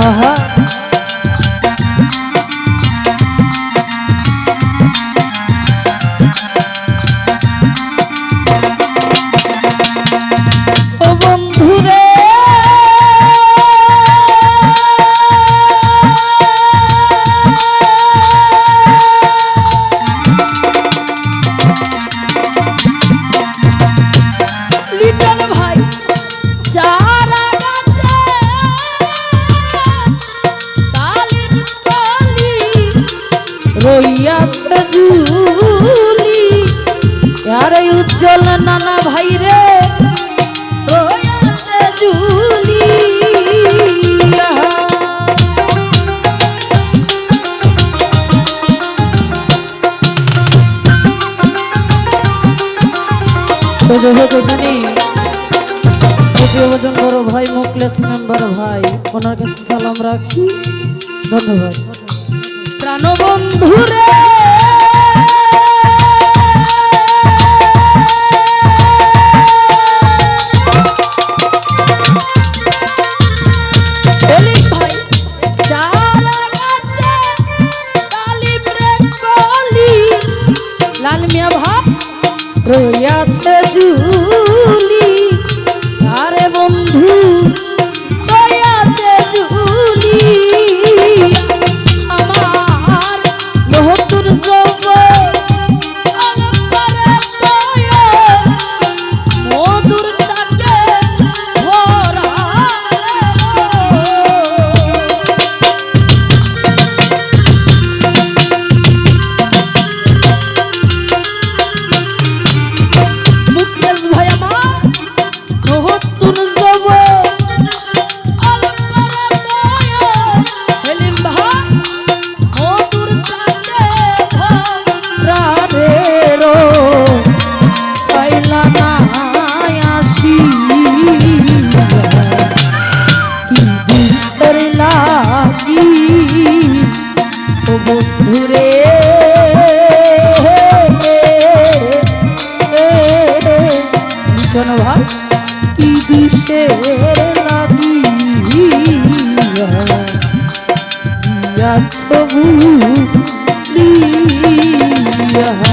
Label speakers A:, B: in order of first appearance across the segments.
A: Aha. নানা ভাই রে। রয়েছে ভাই মুকলেশ মেম্বার ভাই। ওনার কাছে সালাম রাখছি। ধন্যবাদ। প্রাণবন্ধু রইয়াছে জুড় Yeah.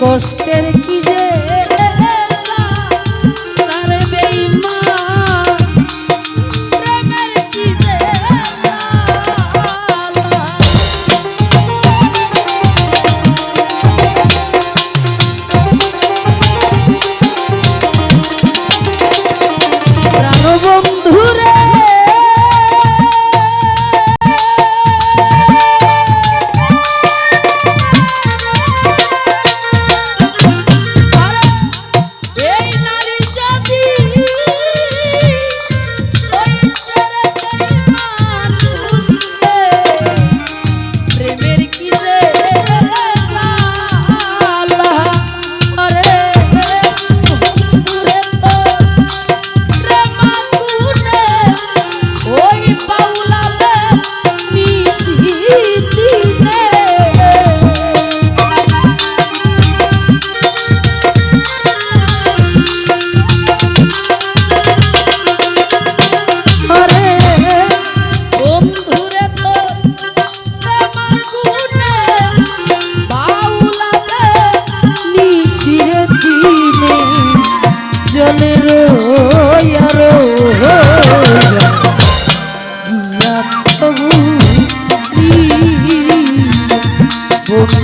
A: কষ্টের কি যে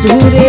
A: বন্ধুরে